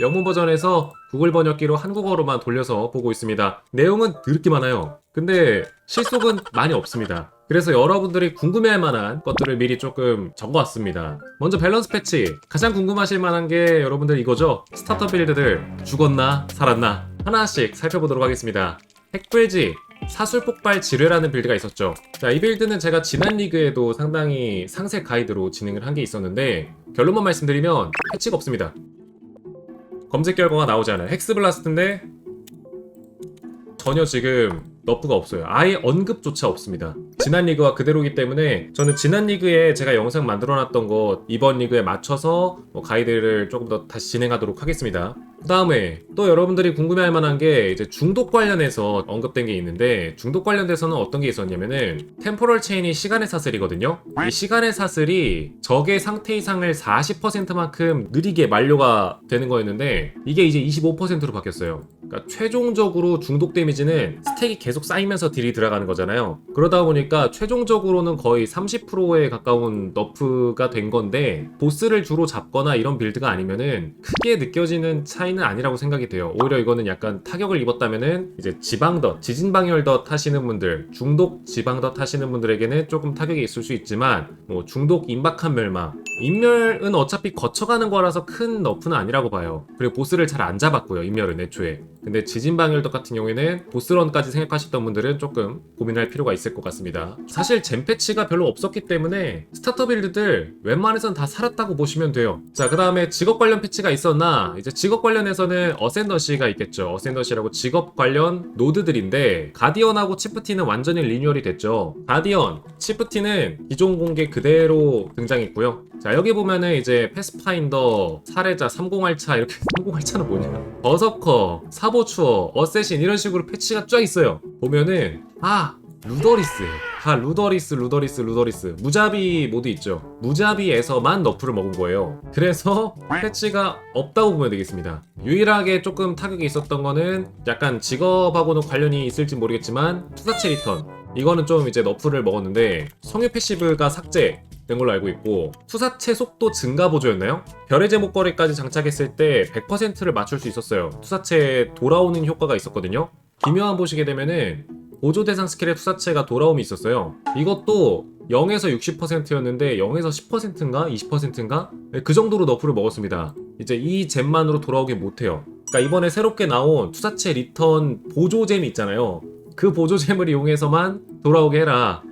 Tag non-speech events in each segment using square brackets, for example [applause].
영문 버전에서 구글 번역기로 한국어로만 돌려서 보고 있습니다. 내용은 드럽게 많아요. 근데 실속은 많이 없습니다. 그래서 여러분들이 궁금해할 만한 것들을 미리 조금 적어왔습니다. 먼저 밸런스 패치. 가장 궁금하실 만한 게 여러분들 이거죠? 스타터 빌드들 죽었나 살았나 하나씩 살펴보도록 하겠습니다. 핵불지 사술 폭발 지뢰라는 빌드가 있었죠. 자, 이 빌드는 제가 지난 리그에도 상당히 상세 가이드로 진행을 한 게 있었는데 결론만 말씀드리면 패치가 없습니다. 검색 결과가 나오지 않아요. 헥스블라스트인데 전혀 지금 너프가 없어요. 아예 언급조차 없습니다. 지난 리그와 그대로기 때문에 저는 지난 리그에 제가 영상 만들어 놨던 것 이번 리그에 맞춰서 뭐 가이드를 조금 더 다시 진행하도록 하겠습니다. 그 다음에 또 여러분들이 궁금해할 만한 게 이제 중독 관련해서 언급된 게 있는데 중독 관련돼서는 어떤 게 있었냐면은 템포럴 체인이 시간의 사슬이거든요. 이 시간의 사슬이 적의 상태 이상을 40%만큼 느리게 만료가 되는 거였는데 이게 이제 25%로 바뀌었어요. 그러니까 최종적으로 중독 데미지는 스택이 계속 쌓이면서 딜이 들어가는 거잖아요. 그러다 보니까 최종적으로는 거의 30%에 가까운 너프가 된 건데 보스를 주로 잡거나 이런 빌드가 아니면은 크게 느껴지는 차이 는 아니라고 생각이 돼요. 오히려 이거는 약간 타격을 입었다면은 이제 지방덧, 지진방열덧 하시는 분들, 중독 지방덧 하시는 분들에게는 조금 타격이 있을 수 있지만 뭐 중독 임박한 멸망, 인멸은 어차피 거쳐가는 거라서 큰 너프는 아니라고 봐요. 그리고 보스를 잘 안 잡았고요, 인멸은 애초에. 근데 지진방열덕 같은 경우에는 보스런까지 생각하셨던 분들은 조금 고민할 필요가 있을 것 같습니다. 사실 젠 패치가 별로 없었기 때문에 스타터 빌드들 웬만해선 다 살았다고 보시면 돼요. 자, 그 다음에 직업 관련 패치가 있었나? 이제 직업 관련 해서는 어센더시가 있겠죠. 어센더시라고 직업 관련 노드들인데 가디언하고 치프티는 완전히 리뉴얼이 됐죠. 가디언, 치프티는 기존 공개 그대로 등장했고요. 자, 여기 보면은 이제 패스파인더, 살해자, 30알차 이렇게 [laughs] 30알차는 뭐냐? 버서커, 사보추어, 어쌔신 이런 식으로 패치가 쫙 있어요. 보면은 아 루더리스 다 루더리스 루더리스 루더리스. 무자비 모드 있죠. 무자비에서만 너프를 먹은 거예요. 그래서 패치가 없다고 보면 되겠습니다. 유일하게 조금 타격이 있었던 거는 약간 직업하고는 관련이 있을지 모르겠지만 투사체 리턴. 이거는 좀 이제 너프를 먹었는데 성유 패시브가 삭제 된 걸로 알고 있고 투사체 속도 증가 보조였나요? 별의 제목거리까지 장착했을 때 100%를 맞출 수 있었어요. 투사체 돌아오는 효과가 있었거든요. 기묘한 보시게 되면은 보조 대상 스킬의 투사체가 돌아옴이 있었어요. 이것도 0에서 60%였는데 0에서 10%인가 20%인가 그 정도로 너프를 먹었습니다. 이제 이 잼만으로 돌아오기 못해요. 그러니까 이번에 새롭게 나온 투사체 리턴 보조잼이 있잖아요. 그 보조잼을 이용해서만 돌아오게 해라.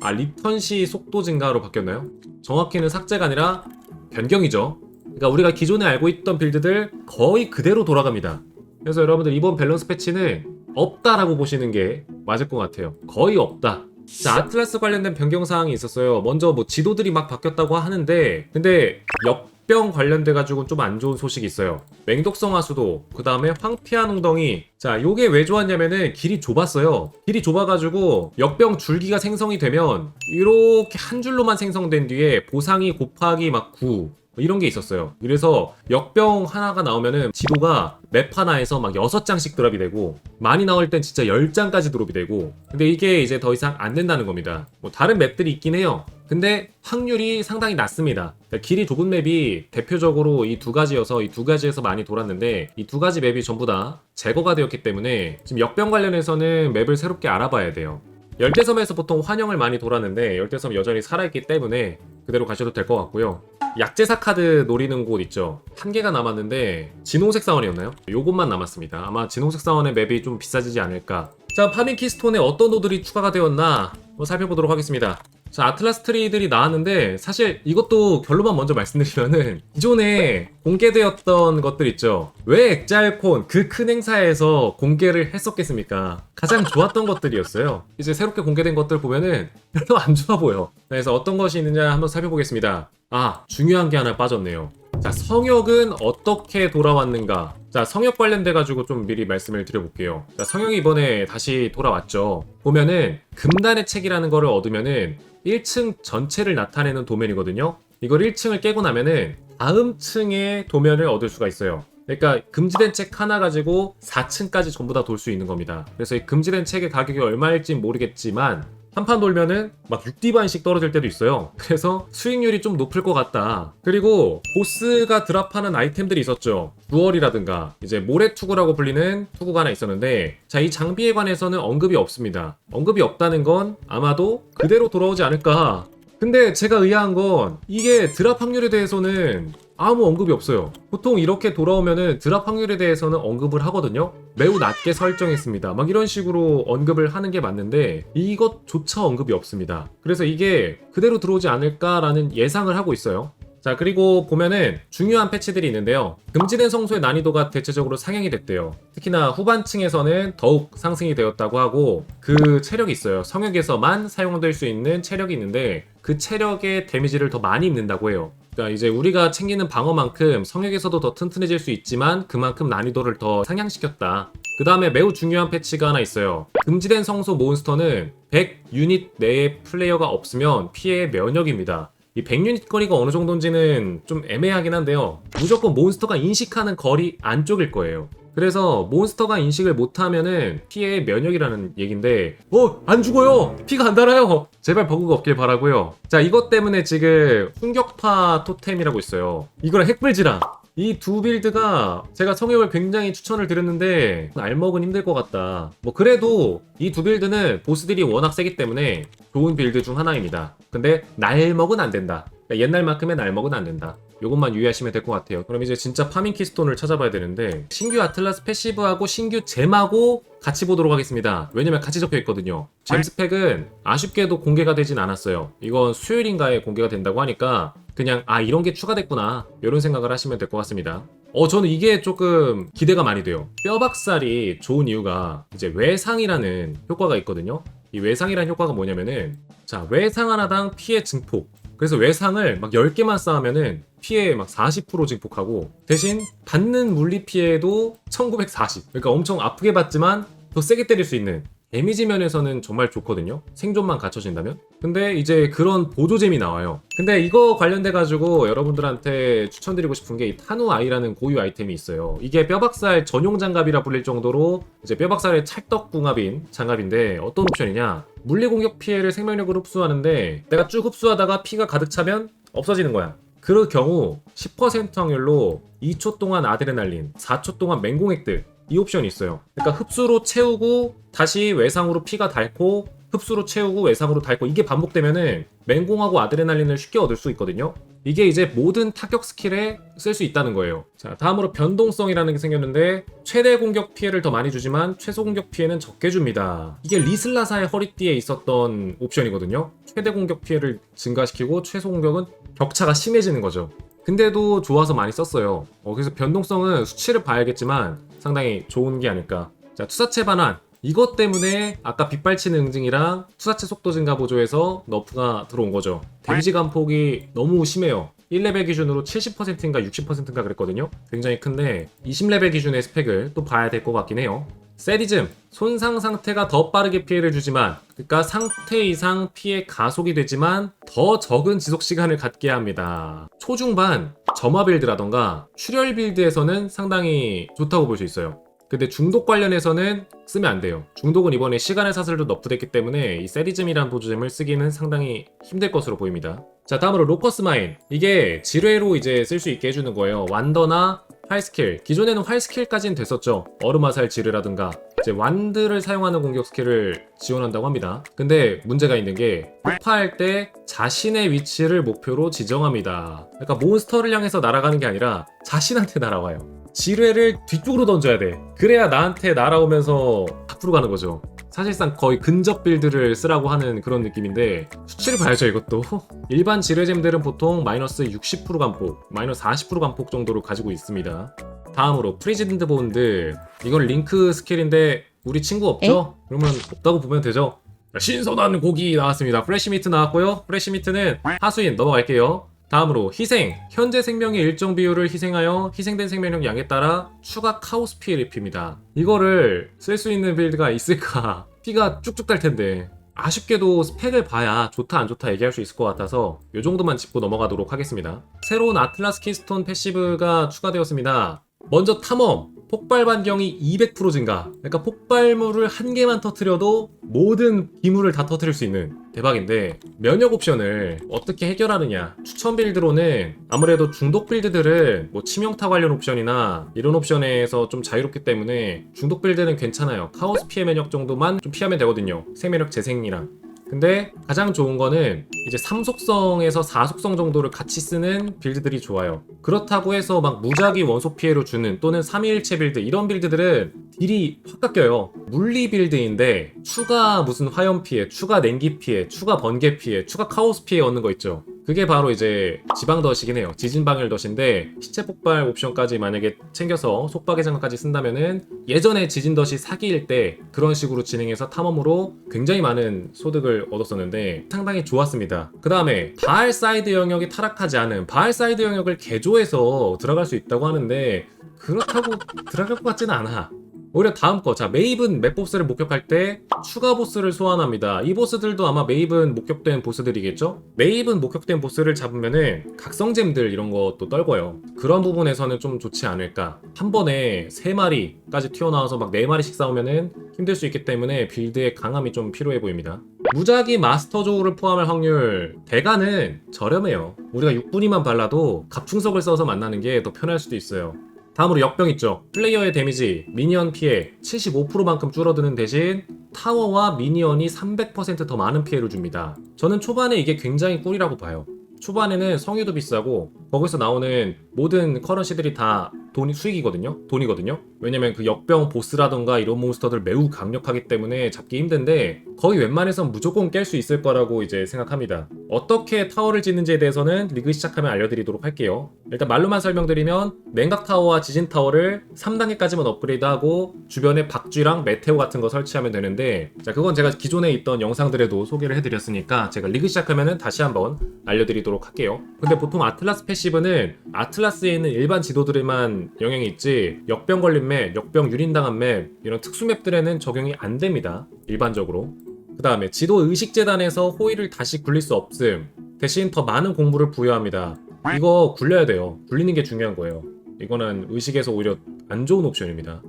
아 리턴 시 속도 증가로 바뀌었나요? 정확히는 삭제가 아니라 변경이죠. 그러니까 우리가 기존에 알고 있던 빌드들 거의 그대로 돌아갑니다. 그래서 여러분들 이번 밸런스 패치는 없다라고 보시는 게 맞을 것 같아요. 거의 없다. 자, 아틀라스 관련된 변경 사항이 있었어요. 먼저 뭐 지도들이 막 바뀌었다고 하는데, 근데 역병 관련돼 가지고 좀 안 좋은 소식이 있어요. 맹독성 하수도, 그 다음에 황피한 웅덩이. 자, 요게 왜 좋았냐면은 길이 좁았어요. 길이 좁아가지고 역병 줄기가 생성이 되면 이렇게 한 줄로만 생성된 뒤에 보상이 곱하기 막 9, 이런 게 있었어요. 그래서 역병 하나가 나오면은 지도가 맵 하나에서 막 6장씩 드랍이 되고 많이 나올 땐 진짜 10장까지 드롭이 되고 근데 이게 이제 더 이상 안 된다는 겁니다. 뭐 다른 맵들이 있긴 해요. 근데 확률이 상당히 낮습니다. 그러니까 길이 좁은 맵이 대표적으로 이 두 가지여서 이 두 가지에서 많이 돌았는데 이 두 가지 맵이 전부 다 제거가 되었기 때문에 지금 역병 관련해서는 맵을 새롭게 알아봐야 돼요. 열대섬에서 보통 환영을 많이 돌았는데 열대섬 여전히 살아있기 때문에 그대로 가셔도 될 것 같고요. 약제사 카드 노리는 곳 있죠. 한 개가 남았는데 진홍색 사원이었나요? 요것만 남았습니다. 아마 진홍색 사원의 맵이 좀 비싸지지 않을까. 자, 파밍 키스톤에 어떤 노들이 추가가 되었나 뭐 살펴보도록 하겠습니다. 자, 아틀라스 트리들이 나왔는데 사실 이것도 결론만 먼저 말씀드리면은 기존에 공개되었던 것들 있죠. 왜 엑잘콘 그 큰 행사에서 공개를 했었겠습니까? 가장 좋았던 것들이었어요. 이제 새롭게 공개된 것들 보면은 별로 안 좋아 보여. 그래서 어떤 것이 있느냐 한번 살펴보겠습니다. 아, 중요한 게 하나 빠졌네요. 자, 성역은 어떻게 돌아왔는가? 자, 성역 관련돼 가지고 좀 미리 말씀을 드려볼게요. 자, 성역이 이번에 다시 돌아왔죠. 보면은 금단의 책이라는 거를 얻으면은 1층 전체를 나타내는 도면이거든요. 이걸 1층을 깨고 나면은 다음 층의 도면을 얻을 수가 있어요. 그러니까 금지된 책 하나 가지고 4층까지 전부 다 돌 수 있는 겁니다. 그래서 이 금지된 책의 가격이 얼마일지 모르겠지만 한 판 돌면은 막 6디바인씩 떨어질 때도 있어요. 그래서 수익률이 좀 높을 것 같다. 그리고 보스가 드랍하는 아이템들이 있었죠. 두얼이라든가 이제 모래투구라고 불리는 투구가 하나 있었는데 자 이 장비에 관해서는 언급이 없습니다. 언급이 없다는 건 아마도 그대로 돌아오지 않을까. 근데 제가 의아한 건 이게 드랍 확률에 대해서는 아무 언급이 없어요. 보통 이렇게 돌아오면은 드랍 확률에 대해서는 언급을 하거든요. 매우 낮게 설정했습니다. 막 이런 식으로 언급을 하는 게 맞는데 이것조차 언급이 없습니다. 그래서 이게 그대로 들어오지 않을까라는 예상을 하고 있어요. 자 그리고 보면은 중요한 패치들이 있는데요 금지된 성소의 난이도가 대체적으로 상향이 됐대요 특히나 후반층에서는 더욱 상승이 되었다고 하고 그 체력이 있어요 성역에서만 사용될 수 있는 체력이 있는데 그 체력의 데미지를 더 많이 입는다고 해요 그러니까 이제 우리가 챙기는 방어만큼 성역에서도 더 튼튼해질 수 있지만 그만큼 난이도를 더 상향시켰다. 그 다음에 매우 중요한 패치가 하나 있어요. 금지된 성소 몬스터는 100 유닛 내에 플레이어가 없으면 피해 면역입니다 이 100유닛 거리가 어느 정도인지는 좀 애매하긴 한데요. 무조건 몬스터가 인식하는 거리 안쪽일 거예요. 그래서 몬스터가 인식을 못하면은 피해 면역이라는 얘긴데 어! 안 죽어요! 피가 안 달아요! 제발 버그가 없길 바라고요 자 이것 때문에 지금 충격파 토템이라고 있어요 이거랑 핵불지라 이 두 빌드가 제가 성역을 굉장히 추천을 드렸는데 알먹은 힘들 것 같다. 뭐 그래도 이 두 빌드는 보스들이 워낙 세기 때문에 좋은 빌드 중 하나입니다. 근데 날먹은 안 된다. 그러니까 옛날만큼의 날먹은 안 된다 요것만 유의하시면 될 것 같아요. 그럼 이제 진짜 파밍 키스톤을 찾아봐야 되는데 신규 아틀라스 패시브하고 신규 잼하고 같이 보도록 하겠습니다. 왜냐면 같이 적혀 있거든요. 잼 스펙은 아쉽게도 공개가 되진 않았어요. 이건 수요일인가에 공개가 된다고 하니까 그냥 아 이런 게 추가됐구나 이런 생각을 하시면 될 것 같습니다. 어 저는 이게 조금 기대가 많이 돼요. 뼈박살이 좋은 이유가 이제 외상이라는 효과가 있거든요. 이 외상이라는 효과가 뭐냐면은 자 외상 하나당 피해 증폭 그래서 외상을 막 10개만 쌓으면은 피해 막 40% 증폭하고 대신 받는 물리 피해도 1940. 그러니까 엄청 아프게 받지만 더 세게 때릴 수 있는 데미지 면에서는 정말 좋거든요. 생존만 갖춰진다면. 근데 이제 그런 보조잼이 나와요. 근데 이거 관련돼 가지고 여러분들한테 추천드리고 싶은 게 이 타누 아이라는 고유 아이템이 있어요. 이게 뼈박살 전용 장갑이라 불릴 정도로 이제 뼈박살의 찰떡궁합인 장갑인데 어떤 옵션이냐? 물리 공격 피해를 생명력으로 흡수하는데 내가 쭉 흡수하다가 피가 가득 차면 없어지는 거야. 그럴 경우 10% 확률로 2초 동안 아드레날린, 4초 동안 맹공액들 이 옵션이 있어요. 그러니까 흡수로 채우고 다시 외상으로 피가 닳고 흡수로 채우고 외상으로 닳고 이게 반복되면은 맹공하고 아드레날린을 쉽게 얻을 수 있거든요. 이게 이제 모든 타격 스킬에 쓸 수 있다는 거예요. 자, 다음으로 변동성이라는 게 생겼는데 최대 공격 피해를 더 많이 주지만 최소 공격 피해는 적게 줍니다. 이게 리슬라사의 허리띠에 있었던 옵션이거든요. 최대 공격 피해를 증가시키고 최소 공격은 격차가 심해지는 거죠. 근데도 좋아서 많이 썼어요. 어, 그래서 변동성은 수치를 봐야겠지만 상당히 좋은 게 아닐까. 자, 투사체 반환. 이것 때문에 아까 빗발치는 응징이랑 투사체 속도 증가 보조에서 너프가 들어온 거죠. 데미지 감폭이 너무 심해요. 1레벨 기준으로 70%인가 60%인가 그랬거든요. 굉장히 큰데 20레벨 기준의 스펙을 또 봐야 될 것 같긴 해요. 세디즘 손상 상태가 더 빠르게 피해를 주지만 그러니까 상태 이상 피해 가속이 되지만 더 적은 지속 시간을 갖게 합니다. 초중반 점화 빌드라던가 출혈 빌드에서는 상당히 좋다고 볼 수 있어요. 근데 중독 관련해서는 쓰면 안 돼요. 중독은 이번에 시간의 사슬도 너프됐기 때문에 이 세리즘이란 보조잼을 쓰기는 상당히 힘들 것으로 보입니다. 자 다음으로 로커스 마인 이게 지뢰로 이제 쓸 수 있게 해주는 거예요. 완더나 활 스킬 기존에는 활 스킬까지는 됐었죠. 얼음화살 지뢰라든가 이제 완드를 사용하는 공격 스킬을 지원한다고 합니다. 근데 문제가 있는 게 폭파할 때 자신의 위치를 목표로 지정합니다. 그러니까 몬스터를 향해서 날아가는 게 아니라 자신한테 날아와요. 지뢰를 뒤쪽으로 던져야 돼. 그래야 나한테 날아오면서 앞으로 가는 거죠. 사실상 거의 근접 빌드를 쓰라고 하는 그런 느낌인데 수치를 봐야죠 이것도. [laughs] 일반 지뢰잼들은 보통 마이너스 60% 감폭 마이너스 40% 감폭 정도로 가지고 있습니다. 다음으로 프리지든드 본드 이건 링크 스킬인데 우리 친구 없죠? 그러면 없다고 보면 되죠? 신선한 고기 나왔습니다. 프레시미트 나왔고요. 프레시미트는 하수인 넘어갈게요 다음으로 희생. 현재 생명의 일정 비율을 희생하여 희생된 생명력 양에 따라 추가 카오스 피해를 입힙니다. 이거를 쓸 수 있는 빌드가 있을까? [laughs] 피가 쭉쭉 달 텐데. 아쉽게도 스펙을 봐야 좋다 안 좋다 얘기할 수 있을 것 같아서 이 정도만 짚고 넘어가도록 하겠습니다. 새로운 아틀라스 키스톤 패시브가 추가되었습니다. 먼저 탐험 폭발 반경이 200% 증가. 그러니까 폭발물을 한 개만 터트려도 모든 기물을 다 터트릴 수 있는 대박인데 면역 옵션을 어떻게 해결하느냐. 추천 빌드로는 아무래도 중독 빌드들은 뭐 치명타 관련 옵션이나 이런 옵션에서 좀 자유롭기 때문에 중독 빌드는 괜찮아요. 카오스 피해 면역 정도만 좀 피하면 되거든요. 생면역 재생이랑. 근데 가장 좋은 거는 이제 3속성에서 4속성 정도를 같이 쓰는 빌드들이 좋아요. 그렇다고 해서 막 무작위 원소 피해로 주는 또는 3일체 빌드 이런 빌드들은 딜이 확 깎여요. 물리 빌드인데 추가 무슨 화염 피해, 추가 냉기 피해, 추가 번개 피해, 추가 카오스 피해 얻는 거 있죠. 그게 바로 이제 지방 덫이긴 해요. 지진 방열 덫인데 시체 폭발 옵션까지 만약에 챙겨서 속박의 장갑까지 쓴다면은 예전에 지진 덫이 사기일 때 그런 식으로 진행해서 탐험으로 굉장히 많은 소득을 얻었었는데 상당히 좋았습니다. 그 다음에 바알 사이드 영역이 타락하지 않은 바알 사이드 영역을 개조해서 들어갈 수 있다고 하는데 그렇다고 들어갈 것 같지는 않아. 오히려 다음 거, 자, 메이븐 맵 보스를 목격할 때 추가 보스를 소환합니다. 이 보스들도 아마 메이븐 목격된 보스들이겠죠? 메이븐 목격된 보스를 잡으면은 각성잼들 이런 것도 떨궈요. 그런 부분에서는 좀 좋지 않을까. 한 번에 세 마리까지 튀어나와서 막네 마리씩 싸우면은 힘들 수 있기 때문에 빌드의 강함이 좀 필요해 보입니다. 무작위 마스터 조우를 포함할 확률 대가는 저렴해요. 우리가 6분이만 발라도 갑충석을 써서 만나는 게 더 편할 수도 있어요. 다음으로 역병 있죠. 플레이어의 데미지, 미니언 피해 75%만큼 줄어드는 대신 타워와 미니언이 300%더 많은 피해를 줍니다. 저는 초반에 이게 굉장히 꿀이라고 봐요. 초반에는 성유도 비싸고 거기서 나오는 모든 커런시들이 다 돈이 수익이거든요. 돈이거든요. 왜냐면 그 역병 보스라던가 이런 몬스터들 매우 강력하기 때문에 잡기 힘든데 거의 웬만해선 무조건 깰 수 있을 거라고 이제 생각합니다. 어떻게 타워를 짓는지에 대해서는 리그 시작하면 알려드리도록 할게요. 일단 말로만 설명드리면 맹각 타워와 지진 타워를 3단계까지만 업그레이드하고 주변에 박쥐랑 메테오 같은 거 설치하면 되는데 자 그건 제가 기존에 있던 영상들에도 소개를 해드렸으니까 제가 리그 시작하면은 다시 한번 알려드리도록 할게요. 근데 보통 아틀라스 패시브는 아틀라스에 있는 일반 지도들에만 영향이 있지 역병 걸린 맵, 역병 유린당한 맵 이런 특수 맵들에는 적용이 안 됩니다. 일반적으로. 그 다음에 지도 의식 재단에서 호의를 다시 굴릴 수 없음. 대신 더 많은 공부를 부여합니다. 이거 굴려야 돼요. 굴리는 게 중요한 거예요. 이거는 의식에서 오히려 안 좋은 옵션입니다.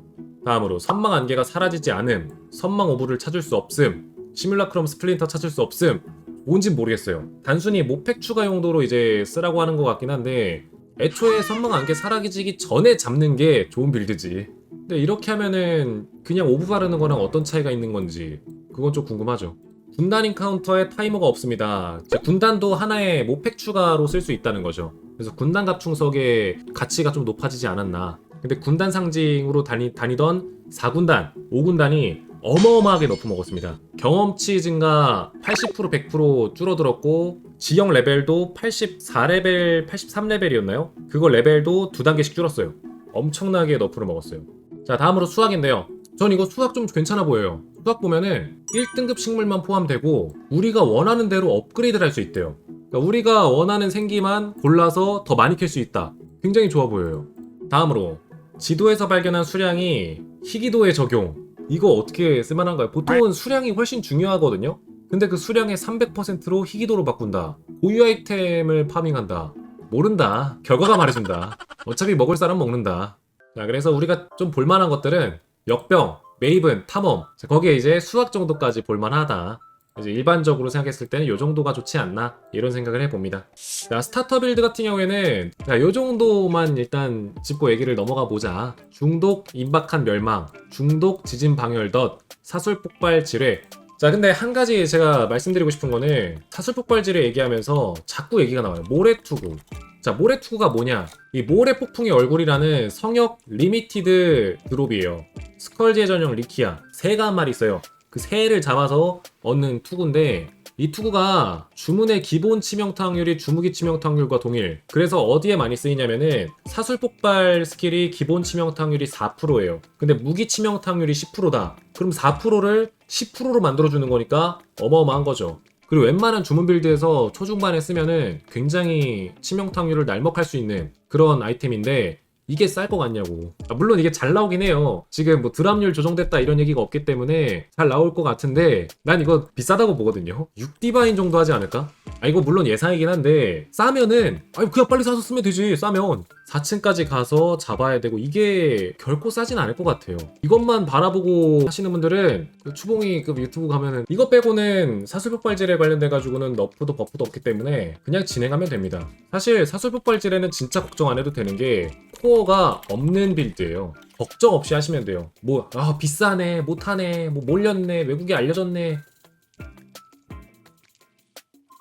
다음으로 선망 안개가 사라지지 않음, 선망 오브를 찾을 수 없음, 시뮬라크럼 스플린터 찾을 수 없음. 뭔진 모르겠어요. 단순히 모팩 추가 용도로 이제 쓰라고 하는 것 같긴 한데 애초에 선망 안개 사라지기 전에 잡는 게 좋은 빌드지. 근데 이렇게 하면은 그냥 오브 바르는 거랑 어떤 차이가 있는 건지 그건 좀 궁금하죠. 군단 인카운터에 타이머가 없습니다. 군단도 하나의 모팩 추가로 쓸 수 있다는 거죠. 그래서 군단 갑충석의 가치가 좀 높아지지 않았나. 근데 군단 상징으로 다니, 다니던 4군단, 5군단이 어마어마하게 너프 먹었습니다. 경험치 증가 80% 100% 줄어들었고 지형 레벨도 84레벨, 83레벨이었나요? 그거 레벨도 두 단계씩 줄었어요. 엄청나게 너프를 먹었어요. 자 다음으로 수학인데요. 전 이거 수학 좀 괜찮아 보여요. 수학 보면은 1등급 식물만 포함되고 우리가 원하는 대로 업그레이드를 할 수 있대요. 그러니까 우리가 원하는 생기만 골라서 더 많이 캘 수 있다. 굉장히 좋아 보여요. 다음으로 지도에서 발견한 수량이 희귀도에 적용. 이거 어떻게 쓸만한가요? 보통은 수량이 훨씬 중요하거든요. 근데 그 수량의 300%로 희귀도로 바꾼다. 고유 아이템을 파밍한다. 모른다. 결과가 말해준다. 어차피 먹을 사람 먹는다. 자, 그래서 우리가 좀 볼만한 것들은 역병, 메이븐, 탐험. 자, 거기에 이제 수학 정도까지 볼만하다. 이제 일반적으로 생각했을 때는 이 정도가 좋지 않나 이런 생각을 해봅니다. 자 스타터 빌드 같은 경우에는 이 정도만 일단 짚고 얘기를 넘어가 보자. 중독 임박한 멸망, 중독 지진 방열 덫, 사술 폭발 지뢰. 자 근데 한 가지 제가 말씀드리고 싶은 거는 사술 폭발 지뢰 얘기하면서 자꾸 얘기가 나와요. 모래투구. 자 모래투구가 뭐냐? 이 모래 폭풍의 얼굴이라는 성역 리미티드 드롭이에요. 스컬지의 전용 리키아 새가 한 마리 있어요. 그 새를 잡아서 얻는 투구인데 이 투구가 주문의 기본 치명타 확률이 주무기 치명타 확률과 동일. 그래서 어디에 많이 쓰이냐면은 사술 폭발 스킬이 기본 치명타 확률이 4%예요. 근데 무기 치명타 확률이 10%다. 그럼 4%를 10%로 만들어 주는 거니까 어마어마한 거죠. 그리고 웬만한 주문 빌드에서 초중반에 쓰면은 굉장히 치명타 확률을 날먹할 수 있는 그런 아이템인데 이게 쌀 것 같냐고. 아, 물론 이게 잘 나오긴 해요. 지금 뭐 드랍률 조정됐다 이런 얘기가 없기 때문에 잘 나올 것 같은데 난 이거 비싸다고 보거든요. 6디바인 정도 하지 않을까? 아 이거 물론 예상이긴 한데 싸면은 아니 그냥 빨리 사서 쓰면 되지 싸면. 4층까지 가서 잡아야 되고 이게 결코 싸진 않을 것 같아요. 이것만 바라보고 하시는 분들은 그 추봉이 그 유튜브 가면은 이거 빼고는 사슬폭발질에 관련돼 가지고는 너프도 버프도 없기 때문에 그냥 진행하면 됩니다. 사실 사슬폭발질에는 진짜 걱정 안 해도 되는 게 코어가 없는 빌드예요. 걱정 없이 하시면 돼요. 뭐 아 비싸네 못하네 뭐 몰렸네 외국에 알려졌네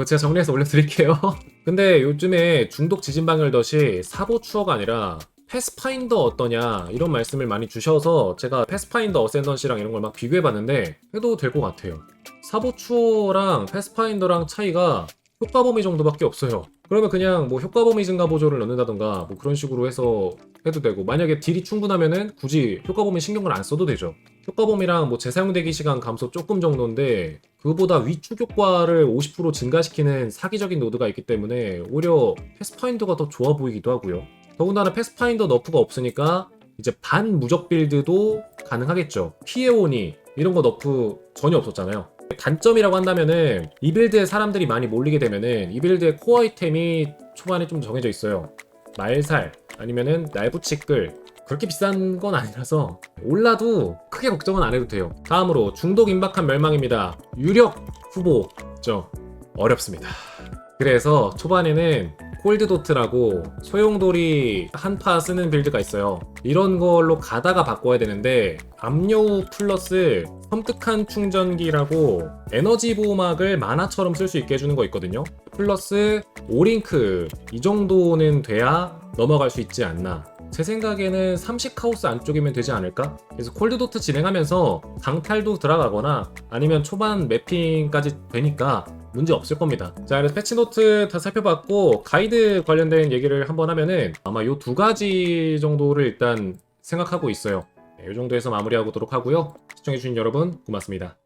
제가 정리해서 올려드릴게요. [laughs] 근데 요즘에 중독 지진방열 덫이 사보 추어가 아니라 패스파인더 어떠냐 이런 말씀을 많이 주셔서 제가 패스파인더 어센던시랑 이런 걸 막 비교해봤는데 해도 될 것 같아요. 사보 추어랑 패스파인더랑 차이가 효과 범위 정도밖에 없어요. 그러면 그냥 뭐 효과 범위 증가 보조를 넣는다던가 뭐 그런 식으로 해서 해도 되고 만약에 딜이 충분하면은 굳이 효과 범위 신경을 안 써도 되죠. 효과 범위랑 뭐 재사용 대기 시간 감소 조금 정도인데 그보다 위축 효과를 50% 증가시키는 사기적인 노드가 있기 때문에 오히려 패스파인더가 더 좋아 보이기도 하고요. 더군다나 패스파인더 너프가 없으니까 이제 반 무적 빌드도 가능하겠죠. 피해오니 이런 거 너프 전혀 없었잖아요. 단점이라고 한다면은 이 빌드에 사람들이 많이 몰리게 되면은 이 빌드의 코어 아이템이 초반에 좀 정해져 있어요. 말살 아니면은 날부치끌 그렇게 비싼 건 아니라서 올라도 크게 걱정은 안 해도 돼요. 다음으로 중독 임박한 멸망입니다. 유력 후보죠. 어렵습니다. 그래서 초반에는 콜드도트라고 소용돌이 한파 쓰는 빌드가 있어요. 이런 걸로 가다가 바꿔야 되는데 압류 플러스 섬뜩한 충전기라고 에너지 보호막을 만화처럼 쓸 수 있게 해주는 거 있거든요. 플러스 오링크 이 정도는 돼야 넘어갈 수 있지 않나. 제 생각에는 30카우스 안쪽이면 되지 않을까? 그래서 콜드도트 진행하면서 강탈도 들어가거나 아니면 초반 매핑까지 되니까 문제 없을 겁니다. 자, 그래서 패치노트 다 살펴봤고 가이드 관련된 얘기를 한번 하면은 아마 요 두 가지 정도를 일단 생각하고 있어요. 네, 이 정도에서 마무리하도록 하고요. 시청해주신 여러분 고맙습니다.